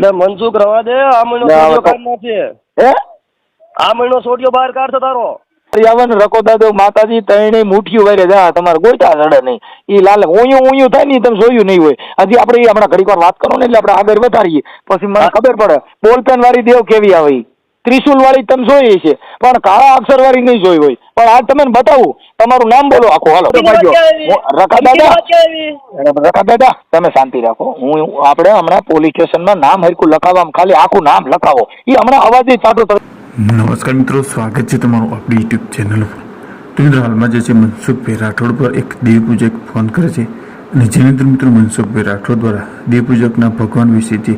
એટલે મનસુખ રવા દે આ મહિનો સોડિયો કાઢ નાખશે હે? આ મહિનો સોડિયો બહાર કાઢશે તારો. પર્યાવરણ રકો દાદો માતાજી ત્રણેય મુઠ્યું વારે જા તમારે ગોઈતા રડે નહીં. એ લાલ ઊંયું ઊંયું થાય ને તમે જોયું નહીં હોય. હજી આપણે હમણાં ઘડીક વાર વાત કરો ને એટલે આપણે આગળ વધારીએ. પછી મને ખબર પડે બોલપેન વાળી દેવ કેવી આવે. ત્રિશુલ વાળી તમે જોઈ છે પણ કાળા અક્ષર વાળી નહીં જોઈ હોય. પણ આ તમે બતાવું. તમારું નામ બોલો. આખું હાલો. રકા દાદા. રકા દાદા તમે શાંતિ રાખો. હું આપણે હમણાં પોલીસ સ્ટેશનમાં નામ હરકું લખાવવા ખાલી આખું નામ લખાવો. એ હમણાં અવાજ ચાટો નમસ્કાર મિત્રો સ્વાગત છે તમારું આપણી યુટ્યુબ ચેનલ પર તો મિત્રો હાલમાં જે છે મનસુખભાઈ રાઠોડ પર એક દેવપૂજક ફોન કરે છે. અને જેની અંદર મિત્રો મનસુખભાઈ રાઠોડ દ્વારા દેવપૂજકના ભગવાન વિશે જે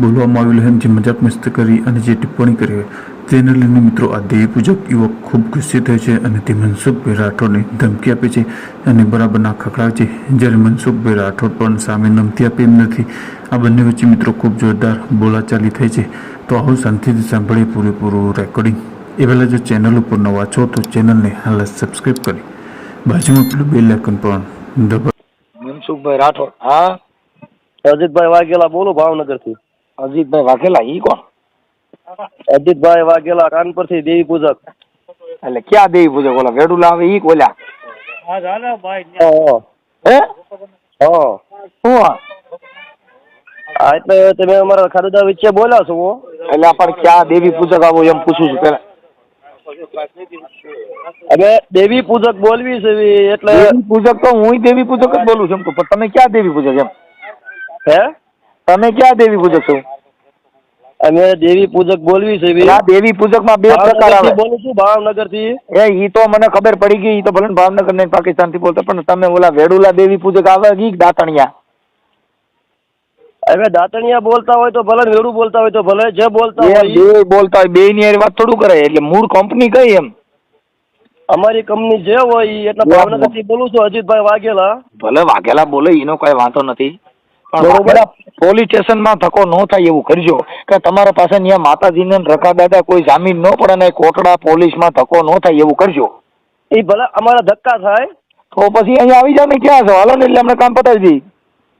બોલવામાં આવેલું એમ જે મજાક મસ્ત કરી અને જે ટિપ્પણી કરી હોય, તેને લઈને મિત્રો આ દેવપૂજક યુવક ખૂબ ગુસ્સે થયો છે અને તે મનસુખભાઈ રાઠોડને ધમકી આપે છે અને બરાબરના ખખડાવે છે. જ્યારે મનસુખભાઈ રાઠોડ પણ સામે નમતી આપી એમ નથી. આ બંને વચ્ચે મિત્રો ખૂબ જોરદાર બોલાચાલી થઈ છે. તો આવું શાંતિથી સાંભળીએ પૂરેપૂરું રેકોર્ડિંગ એ પહેલાં જો ચેનલ ઉપર નવા છો તો ચેનલને હાલ સબસ્ક્રાઈબ કરી. બાજુમાં પેલું બેલ આઇકન પણ દબાવ. મનસુખભાઈ રાઠોડ, હા? અજિતભાઈ વાઘેલા બોલો ભાવનગરથી અજીતભાઈ વાઘેલા ઈ કોણ? અજીતભાઈ વાઘેલા કાનપુરથી દેવી પૂજક. એટલે ક્યાં દેવી પૂજક? ઓલા વેડુલા આવે ઈ હા હા હા. એટલે તમે અમારા ખારુદા વચ્ચે બોલ્યા છો એટલે આપણે ક્યાં દેવી પૂજક આવો એમ પૂછું છું પેલા. અમે દેવી પૂજક બોલવી છે એટલે પૂજક તો હું દેવી પૂજક જ બોલું છું એમ તો પણ તમે ક્યાં દેવી પૂજક એમ? હે? તમે ક્યાં દેવી પૂજક છો? અમે દેવી પૂજક બોલવી છે ભાઈ દેવી પૂજકમાં બે પ્રકાર આવે. બોલું છું ભાવનગરથી એ ઈ તો મને ખબર પડી ગઈ ઈ તો ભલે ભાવનગર ને પાકિસ્તાનથી બોલતા પણ તમે ઓલા વેડુલા દેવી પૂજક આવે ઈ દાતણિયા? હવે દાંતણિયા બોલતા હોય તો ભલે વેડું બોલતા હોય તો ભલે જે બોલતા હોય. બે બોલતા હોય બે ની વાત થોડું કરે એટલે મૂળ કંપની કઈ એમ? અમારી કંપની જે હોય એટલે ભાવનગરથી બોલું છું અજીતભાઈ વાઘેલા. ભલે વાઘેલા બોલે એનો કઈ વાંધો નથી. બરોબર. પોલીસ પોલીસ સ્ટેશનમાં ધક્કો ન થાય એવું કરજો. કે તમારા પાસે ત્યાં માતાજીને રકા દાદા કોઈ જામીન ન પડે ને કોટડા પોલીસમાં ધક્કો ન થાય એવું કરજો. એ ભલે અમારા ધક્કા થાય. તો પછી અહીંયા આવી જાવ ને ક્યાં છો? હાલો ને એટલે અમને કામ પતાવી દઈ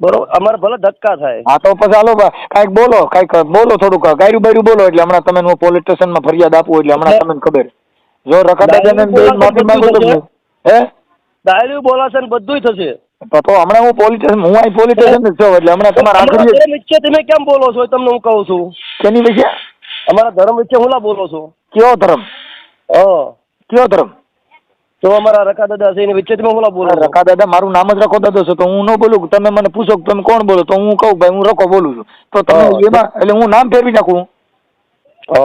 બરોબર અમારે ભલે ધક્કા થાય. હા તો પછી હાલો કાંઈક બોલો કાંઈક બોલો થોડુંક ગાયરું બાયરું બોલો એટલે હમણાં તમે હું પોલીસ સ્ટેશનમાં ફરિયાદ આપું એટલે હમણાં તમને ખબર. જો રકા દાદાને માફી માંગુ તો હે. ડાયરી બોલાશે ને બધુંય થશે. તો હમણાં હું પોલીસ સ્ટેશન હું અહીં પોલીસ સ્ટેશન જ છું એટલે હમણાં તમારા આખરી વચ્ચે તમે કેમ બોલો છો તમને હું કહું છું. કેની વિશે? અમારા ધર્મ વચ્ચે હું ના બોલો છો? કયો ધર્મ? હ. કયો ધર્મ? તો અમારા રખા દાદા છે એની વચ્ચે તમે હું બોલો રકા દાદા મારું નામ જ રખો દાદા છો તો હું ન બોલું તમે મને પૂછો કે તમે કોણ બોલો તો હું કહું ભાઈ હું રખો બોલું છું. તો તમે એમાં એટલે હું નામ ફેરવી નાખું.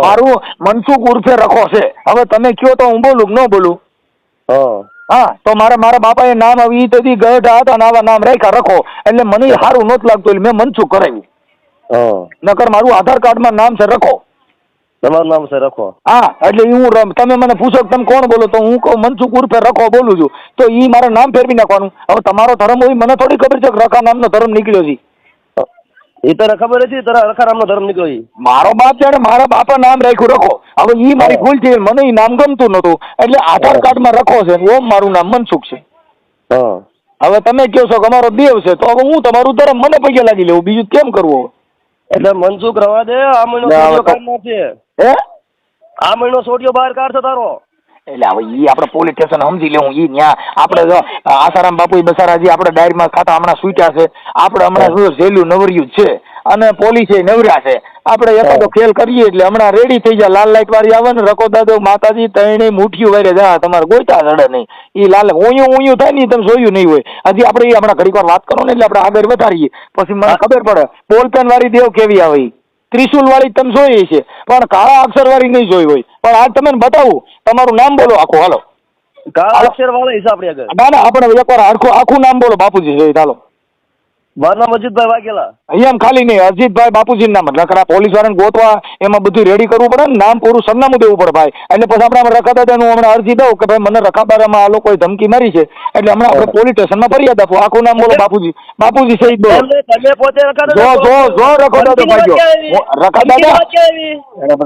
મારું મનસુખ ઉર્ફે રખો છે. હવે તમે કયો તો હું બોલું ન બોલું? હા. હા તો મારા મારા બાપાએ નામ આવી ઈ તેથી ગઢા હતા આવા નામ રાખ્યા રખો. એટલે મને સારું નહોતું લાગતું એટલે મેં મનસુખ કરાવ્યું. નકર મારું આધાર કાર્ડમાં નામ છે રખો. તમારું નામ છે રખો. હા એટલે હું તમે મને પૂછો તમે કોણ બોલો તો હું કહું મનસુખ ઉર્ફે રખો બોલું છું. તો ઈ મારા નામ ફેરવી નાખવાનું. હવે તમારો ધર્મ હોય મને થોડી ખબર છે કે રખા નામનો ધર્મ નીકળ્યો છે. એ તને ખબર હતી? તારા રખારામ નો ધર્મ નીકળ્યો ઈ. મારો બાપ જાણે મારા બાપા નામ રાખ્યું રખો. હવે ઈ મારી ભૂલ છે મને ઈ નામ ગમતું નતું એટલે આધાર કાર્ડમાં રખો છે ઓમ મારું નામ મનસુખ છે. હા. હવે તમે કહો છો કે અમારો દેવ છે તો હવે હું તમારું ધર્મ મને પગે લાગી લેવું બીજું કેમ કરવું એટલે મનસુખ રવા દે આ મહિનો કાઢ નાખશે હે? આ મહિનો સોડિયો બહાર કાઢશે તારો. એટલે હવે ઈ આપણે પોલીસ સ્ટેશન સમજી લેવું ઈ ન્યા આપણે જો આસારામ બાપુ બસારાજી આપણે ડાયરીમાં ખાતા હમણાં સૂટ્યા છે. આપણે હમણાં શું જેલું નવર્યું છે અને પોલીસે નવર્યા છે. આપણે એકાદો ખેલ કરીએ એટલે હમણાં રેડી થઈ જાય લાલ લાઈટ વાળી આવે ને રકો દાદો માતાજી તણે મુઠ્યું વારે જા તમારે ગોઈતા રડે નહીં. ઈ લાલ ઊંયું ઊંયું થાય ને તમે જોયું નહીં હોય. હજી આપણે હમણાં ઘડીક વાર વાત કરો ને એટલે આપણે આગળ વધારીએ. પછી મને ખબર પડે બોલપેન વાળી દેવ કેવી આવે ત્રિશુલ વાળી તમે જોઈ છે પણ કાળા અક્ષર વાળી નહીં જોઈ હોય. પણ આ તમે બતાવું. તમારું નામ બોલો આખું હાલો. કાળા અક્ષર વાળા હિસાબ ના ના આપણે એકવાર આખું આખું નામ બોલો બાપુજી જોઈ ચાલો મારું નામ અજીતભાઈ વાઘેલા. અહીંયા ખાલી નહીં અજીતભાઈ બાપુજી નામ. એટલે પોલીસ વાળાને ગોતવા એમાં બધું રેડી કરવું પડે ને નામ પૂરું સરનામું દેવું પડે ભાઈ. એટલે પછી આપણે આમાં રખાદાદાનું હમણાં અરજી દઉં કે ભાઈ મને રખાબારામાં આ લોકોએ ધમકી મારી છે. એટલે હમણાં આપણે પોલીસ સ્ટેશનમાં ફરિયાદ આપો. આખું નામ બોલો બાપુજી. બાપુજી સહિત બોલો. તમે પોતે જો જો જો રખો દાદો ભાઈઓ. રખા દાદા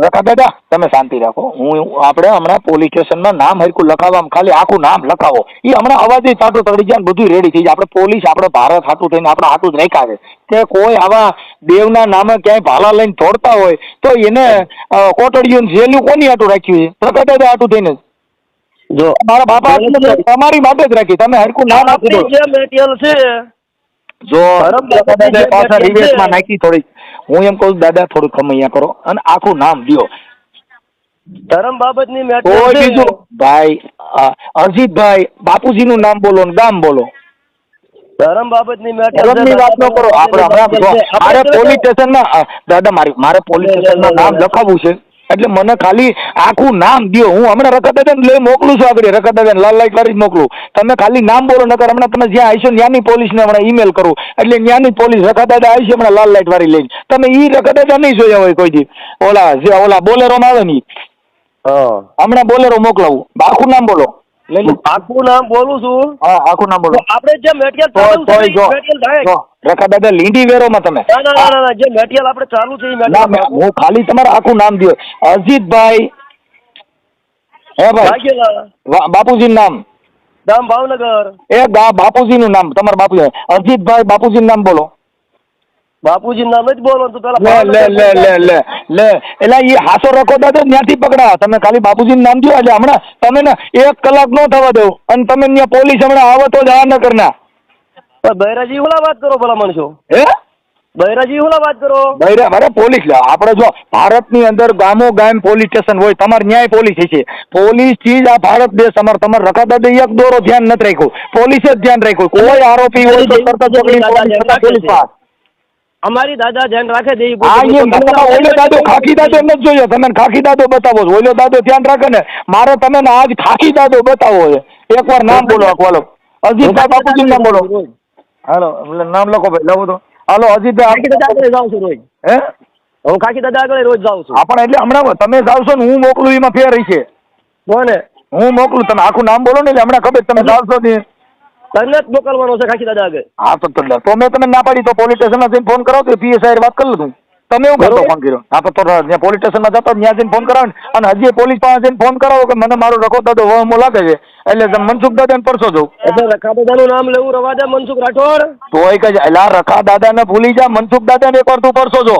રખા દાદા તમે શાંતિ રાખો. હું આપણે હમણાં પોલીસ સ્ટેશનમાં નામ હરકું લખાવવા ખાલી આખું નામ લખાવો. એ હમણાં અવાજથી ચાટું તડી જાય બધું રેડી થઈ જાય. આપણે પોલીસ આપણે ભારત હાથું થઈને આપણા આટું જ રાખ્યા છે. કે કોઈ આવા દેવના નામે ક્યાંય ભાલા લઈને દોડતા હોય તો એને કોટડીયું ને કોની આટું રાખ્યું છે પ્રગટ દાદા આટું થઈને જો. મારા બાપા. તમારી માટે જ રાખી. તમે હરકું નામ આપી દો જે છે પાછા રિવેશમાં નાખી થોડીક. હું એમ કહું છું, દાદા થોડુંક ખમૈયા કરો અને આખું નામ દ્યો. ધર્મ બાબતની કોઈ મટીરિયલ બીજું? ભાઈ અરજીતભાઈ બાપુજીનું નામ બોલો ને ગામ બોલો. ધર્મ બાબતની ધર્મની વાત ન કરો. આપણે હમણાં મારે પોલીસ સ્ટેશનમાં દાદા મારી મારે પોલીસ સ્ટેશનમાં નામ લખાવવું છે. એટલે મને ખાલી આખું નામ દો હું હમણાં રખત દાદાને લઈ મોકલું છું આગળ. રખત દાદાને લાલ લાઈટ વાળી મોકલું. તમે ખાલી નામ બોલો નકર હમણાં તમે જ્યાં આવીશો ત્યાંની પોલીસને હમણાં ઈમેલ કરું. એટલે ત્યાંની પોલીસ રખત દાદા આવી છે હમણાં લાલ લાઈટ વાળી લઈને. તમે ઈ રખત દાદા નહીં જોયા હોય કોઈ દી. ઓલા જે ઓલા બોલેરોમાં આવે ને. હમણાં બોલેરો મોકલાવું. આખું નામ બોલો. આખું નામ બોલું છું. હા આખું નામ બોલો. આપણે જે ચાલુ છે જો જો રખા દાદા લીંડી વેરોમાં તમે. ના ના ના, ના ના જે મટીરિયલ આપણે ચાલુ છે એ ના હું ખાલી તમારું આખું નામ દો અજીતભાઈ. હે ભાઈ? વાઘેલા. નામ. ગામ ભાવનગર. એ ગા બાપુજીનું નામ તમારા બાપુજી. અજીતભાઈ બાપુજી નામ બોલો. બાપુજી નામ જ બોલો તો પેલા લે લે લે લે લે લે. એટલે એ હાસો રખો તો ત્યાંથી પકડા તમે ખાલી બાપુજી નામ દો એટલે હમણાં તમે ને એક કલાક નો થવા દો. અને તમે ત્યાં પોલીસ હમણાં આવો તો જ આ ન કરના બૈરાજી ઓલા વાત કરો ભલા માણસો. હે? બૈરાજી વાત કરો. બૈરા પોલીસ લે. આપણે જો ભારતની અંદર ગામો ગામ પોલીસ સ્ટેશન હોય તમારે ન્યાય પોલીસ છે. પોલીસથી જ આ ભારત દેશ અમારે. તમારે રખા દાદા એક દોરો ધ્યાન નથી રાખ્યું. પોલીસે જ ધ્યાન રાખ્યું. કોઈ આરોપી હોય તો તરત જ પોલીસ પાસ. અમારી દાદા ધ્યાન રાખે એમ તમે ઓલો દાદો ખાખી દાદો નથી જોઈએ તમે ખાખી દાદો બતાવો છો. ઓલો દાદો ધ્યાન રાખે ને મારે તમે ને આજ ખાખી દાદો બતાવો છે. એકવાર નામ બોલો આખું હાલો. અજીતભાઈ બાપુજી નામ બોલો. હાલો એટલે નામ લખો ભાઈ લખો તો. હાલો ખાખી દાદા અજીતભાઈ આગળ જાઉં છું રોજ. હે? હું ખાખી દાદા આગળ રોજ જાઉં છું. આપણે એટલે હમણાં તમે જાવશો ને હું મોકલું એમાં ફેર છે કોને? હું મોકલું તમે આખું નામ બોલો ને એટલે હમણાં ખબર તમે જાવશો ને. તને જ મોકલવાનો છે ખાખી દાદા આગળ. હા તો તો તો મેં તમે ના પાડી તો પોલીસ સ્ટેશનમાં જઈને ફોન કરાવો તો પીએસઆઈ વાત કરી લઉં તમે એવું કરતો ફોન કર્યો. હા તો ત્યાં પોલીસ સ્ટેશનમાં જતો ત્યાં જઈને ફોન કરાવો અને હજી પોલીસ પાસે જઈને ફોન કરાવો કે મને મારો રખો દાદો વહમો લાગે છે. એટલે મનસુખ દાદા ને પરસો જવું એટલે રખા દાદાનું નામ લેવું રવા દે મનસુખ રાઠોડ. તો એ કહે એલા રખા દાદાને ભૂલી જા મનસુખ દાદાને એકવાર તું પરસો જો.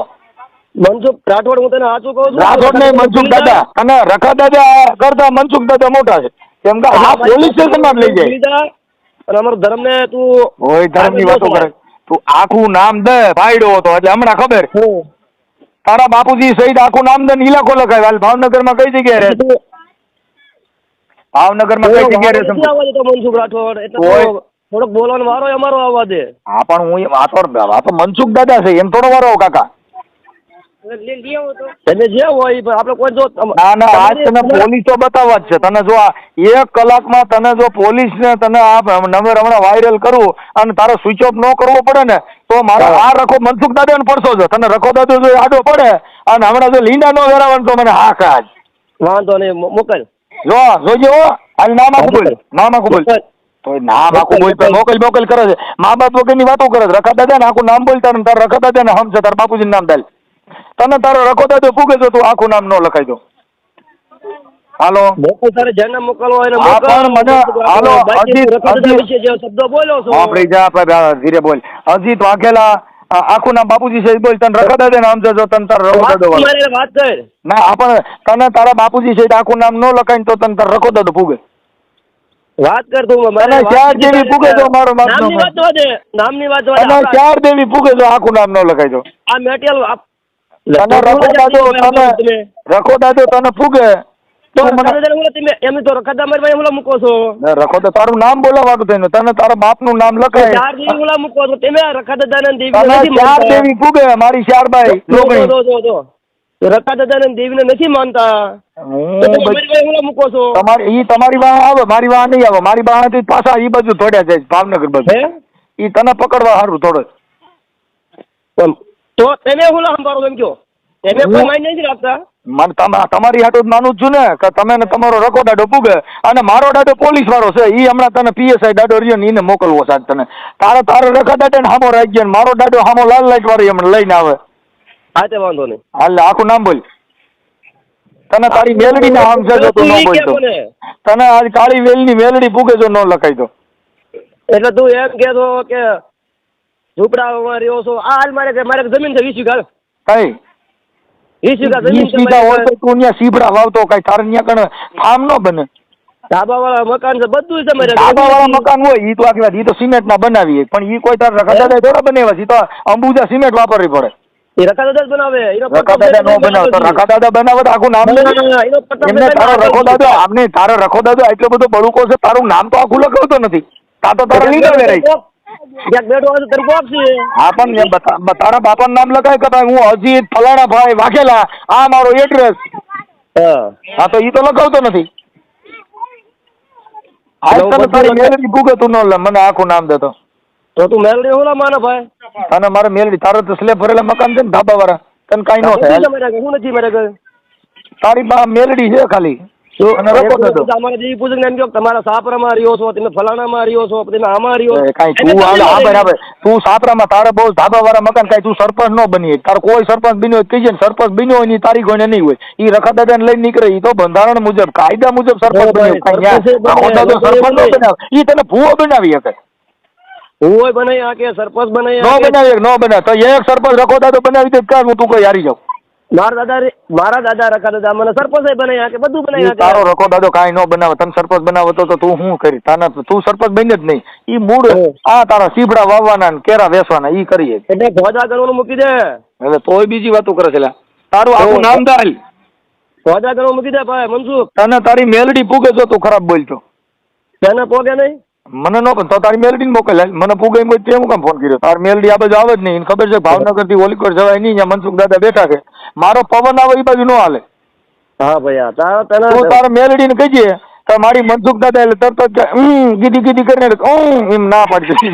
મનસુખ રાઠોડ હું તને સાચું કહું છું? રાઠોડ નહીં મનસુખ દાદા. અને રખા દાદા કરતા મનસુખ દાદા મોટા છે. કેમ કે આ પોલીસ સ્ટેશનમાં લઈ જાય. અને અમારો ધર્મ ને તું ઓય ધર્મની વાતો કરે. તું આખું નામ દે ફાયડો હતો એટલે હમણાં ખબર. તારા બાપુજી સહિત આખું નામ દે ઇલાકો લખાય. હાલ ભાવનગરમાં કઈ જગ્યાએ રહે? ભાવનગર ભાવનગરમાં કઈ જગ્યાએ રહે મનસુખ રાઠોડ. એટલે થોડોક બોલવાનો વારો અમારો આવવા દે. હા પણ હું વાતો આ તો આ તો મનસુખ દાદા છે એમ થોડો વારો કાકા. એટલે જે હોય આપણે કોઈ જો ના ના આજ તને પોલીસો બતાવવા જ છે. તને જો આ એક કલાકમાં તને જો પોલીસ ને તને આ નંબર હમણાં વાયરલ કરવું અને તારે સ્વિચ ઓફ ન કરવો પડે ને તો મારો. આ રખો મનસુખ દાદા ને પડશો છે. તને રખો દાદો જો આડો પડે અને હમણાં જો લીંડા નો વેરાવાનું તો મને હા કાજ વાંધો નહીં મોકલ. જો જોજો હો. હાલ નામ આખું બોલ. નામ આખું બોલ. મોકલ. તો નામ આખું બોલ તો મોકલ મોકલ કરે છે. મા બાપ વગરની વાતો કરે છે. રખા દાદા ને આખું નામ બોલતા તાર તારા રખા દાદા ને હમ છે. તારા બાપુજીનું નામ દાલ તને તારો રખો દાદો પૂગે તો તું આખું નામ ન લખાઈ દો. હાલો? તારે જેને મોકલવો એને મને- હાલો, તું શબ્દો બોલ્યો છો. આપણી જા આપણે ધીરે બોલ. અજીત વાઘેલા આખું નામ બાપુજી છે બોલ તને રખા દાદા નામ જજો તને તારો રખો દાદો વાત કર. ના આપણ તને તારા બાપુજી છે આખું નામ ન લખાય તો તને તારો રખો દાદો પૂગે વાત કર તું ચાર દેવી પૂગે તો મારો નામની વાત નામની વાત જવા દે અને આપણા- ચાર દેવી પૂગે તો આખું નામ ન લખાય તો. આ મેટેરિયલ આપ- તને રખો તને રખો દાદો તને પૂગે તો તું મને રખા દાદાને હું તમે એમ તો રખા દાદા મારી પાસે હું મૂકો છો. ને તારું નામ બોલાવાનું થઈને તને તારા બાપનું નામ લખાય. છો. દેવી મારી દાદાને દેવીને નથી માનતા. મૂકો છો. તમારી ઈ તમારી વાહ આવે મારી વાહ નહીં આવે. મારી વાહથી પાછા ઈ બાજુ થોડ્યા જાય ભાવનગર બાજુ. ઈ તને પકડવા સારું થોડો. તો તમે હું સંભાળો એમ કયો? તમે કોઈ માઇન્ડ નથી રાખતા? મને તમે તમારી હાટું નાનું જ છું ને કે તમે ને તમારો રકો દાડો પૂગે અને મારો દાડો પોલીસ વાળો છે ઈ હમણાં તને પીએસઆઈ દાડો રહ્યો ને ઈને મોકલવો સાહેબ તને. તારો તારો રખા દાડે ને હામો રાખી ગયો ને મારો દાડો હામો લાલ લાઈટ વાળી હમણાં લઈને આવે. હા તે વાંધો નહીં. હાલ આખું નામ બોલ. તને તારી મેલડી ના આમ છે જો તું ન ઈ કે તને આજ કાળી વેલની મેલડી પૂગે જો ન લખાઈ દો. એટલે તું એમ કહેતો કે ઝૂંપડામાં રહ્યો છો. આ હાલ મારે મારે જમીન છે વીસ વીઘા કઈ? વીસ વીઘા વીસ વીઘા હોય તો તું ત્યાં સીબડા વાવતો કઈ તારે ત્યાં કણ ફાર્મ ન બને? ધાબાવાળા મકાન છે બધું છે મારે. ધાબા મકાન હોય ઈ તો આખી ઈ તો સિમેન્ટ ના પણ ઈ કોઈ તાર રખદાદા થોડા બનાવ્યા છે તો અંબુજા સિમેન્ટ વાપરવી પડે. એ રખા બનાવે. એનો રખાદાદા નો બનાવ તો રખાદાદા બનાવે તો આખું નામ એમને તારો આગળ રખો દાદો આમને તારો રખો દાદો એટલો બધો બળુકો છે તારું નામ તો આખું લખાવતો નથી. તા તો તારા ક્યાંક બેઠો હોય તો હા પણ તારા બાપાનું નામ લખાય કે ભાઈ હું અજીત ફલાણા ભાઈ વાઘેલા આ મારો એડ્રેસ હા. તો ઈ તો લખાવતો નથી. તારી મેલડી તું ન મને આખું નામ દેતો તો. તું મેલડી હોલા માનો ભાઈ? તને મારે મેલડી તારે તો સ્લેબ ભરેલા મકાન છે ને ધાબા વાળા તને કાંઈ ન થાય. હું નથી મારે ઘરે. તારી બા મેલડી છે ખાલી. અને અમારે જેવી પૂછે એમ કહો તમારા સાપરામાં રહ્યો છો તમે ફલાણામાં રહ્યો છો તમે આમાં રહ્યો કાંઈ તું હા બરાબર તું સાપરામાં તારે બહુ ધાબા વાળા મકાન કાંઈ તું સરપંચ ન બની તારે કોઈ સરપંચ બન્યો હોય કહીજે ને સરપંચ બન્યો હોય ને ઈ તારી કોઈને નહીં હોય. ઈ રખા દાદાને લઈને નીકળે એ તો બંધારણ મુજબ કાયદા મુજબ સરપંચ બન્યો. સરપંચે બને, રખો દાદો લોકોએ સરપંચ નો બને. ઈ તને ભૂવો બનાવી શકે. હોય બનાવી સરપંચ બનાવી નો. બનાવી નો બનાવે તો એક સરપંચ રખો દાદો બનાવી દે કાં હું તું કોઈ હારી જાઉં? મારા દાદા મારા દાદા રખા દાદા મને સરપંચ બનાવી આકે બધું બનાવી તારો રખો દાદો કાંઈ ન બનાવે. તને સરપંચ બનાવો તો તો શું કરી તાના તું સરપંચ બની જ નહીં. ઈ મૂળ આ તારા સીબડા વાવવાના ને કેરા વેસવાના ઈ કરીએ. એટલે ભોજા ગણવાનું મૂકી દે. હવે તોય બીજી વાતો કરે છે. તારું આખું નામ મૂકી દે ભાઈ મનસુખ તને તારી મેલડી પૂગે જો તું ખરાબ બોલતો. તેને પોગે નહીં? મને નો પણ તો તારી મેલડી ને મોકલ. મને પૂગે એમ તે હું કામ ફોન કર્યો. તાર મેલડી આ બાજુ આવે જ નહીં. ખબર છે ભાવનગરથી હોલીકોટ જવાય નહીં મનસુખ દાદા બેઠા છે. મારો પવન આવે એ બાજુ નો હાલે. હા ભાઈ તારા તું તને તારા મેલડી ને કહીએ તો મારી મનસુખ દાદા એટલે તરત જ કે, ગીધી ગીધી કરીને એમ ના પાડશે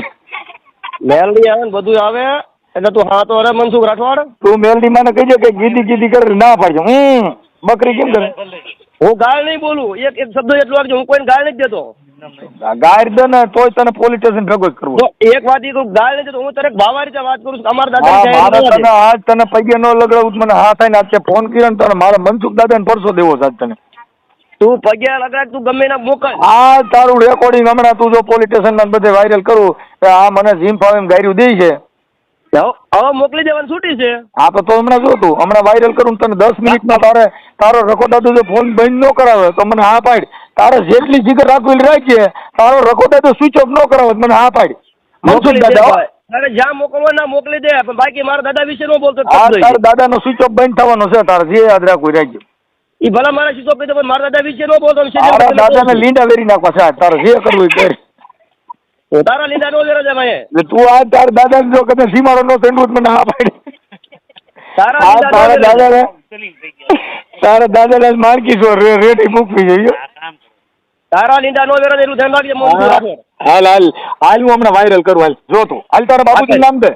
મેલડી આવે ને બધું આવે એટલે તું હા તો અરે મનસુખ રાઠવાડ. તું મેલડી મને કહીજે કે ગીધી ગીધી કરે ના પાડજે હમ બકરી કેમ કરે? હું ગાળ નહીં બોલું. એક એક શબ્દ એટલો હું કોઈને ગાળ નથી દેતો. ગાયર દે ને તોય તને પોલીસ સ્ટેશન ભેગો કરવો. એક વાત એ કહું નથી દેતો હું તારે બાવારી જે વાત કરું છું અમાર દાદા તને આજ તને પગે ન લગાડવું મને હા થાય ને આજે ફોન કર્યો ને તને મારા મનસુખ દાદા ને પરસો દેવો છે આજ તને. તું પગે લગાડ તું ગમે ના મોકલ. આ તારું રેકોર્ડિંગ હમણાં તું જો પોલીસ સ્ટેશનમાં બધે વાયરલ કરું આ મને જીમ ફાવે એમ ગાયરું દે છે. હવે મોકલી દેવાની છૂટી છે. હા તો તો હમણાં જો તું? હમણાં વાયરલ કરું તને દસ મિનિટમાં તારે તારો રકોટા તું ફોન બંધ ન કરાવે તો મને હા પાડ. તારે જેટલી જીગર રાખવી રાખીએ તારો રકોડા તો સ્વિચ ઓફ ન કરાવે મને હા પાડ. મનસુખ મોકલી દાદા. તારે જ્યાં મોકલવા ના મોકલી દે પણ બાકી મારા દાદા વિશે ન બોલતો આ દાદા નો સ્વિચ ઓફ બંધ થવાનો છે તારે જે યાદ રાખવું રાખજો. એ ભલા મારા પણ મારા દાદા વિશે ન બોલતો દાદા ને લીંડા વેરી નાખવા છે તારે જે કરવું એ કર. તારા લીધા નો લેરા ભાઈ એટલે તું આ તારા દાદાને જો કદાચ સીમાડો નો મને પાડી. તારા તારા નો માર્કી છો રે- મૂકવી જોઈએ તારા લીધા નો લેરા એટલું ધ્યાન રાખજે મોકલું હાલ હાલ. હાલ હું હમણાં વાયરલ કરું હાલ. જો તું. હાલ તારા બાપુજી નામ દે.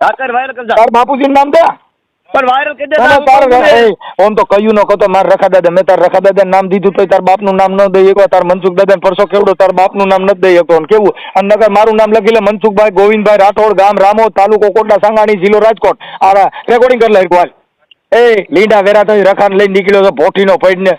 વાયરલ તારા બાપુજી નામ દે. પણ વાયરલ કરી દેતા ના, ના, ઓમ તો કયું ન કહો માર રખા દાદા મેં તાર રખા દાદા નામ દીધું તો તાર બાપનું નામ ન દઈ શકો તાર મનસુખ દાદા પરસો કેવડો તાર બાપનું નામ ન દઈ શકો. કેવું? અને નગર મારું નામ લખી લે મનસુખભાઈ ગોવિંદભાઈ રાઠોડ ગામ રામો તાલુકો કોટડા સાંગાણી જિલ્લો રાજકોટ. આ રેકોર્ડિંગ કરી લે એકવાર એ લીંડા વેરા થઈ રખાને લઈને નીકળ્યો તો ભોઠીનો પડીને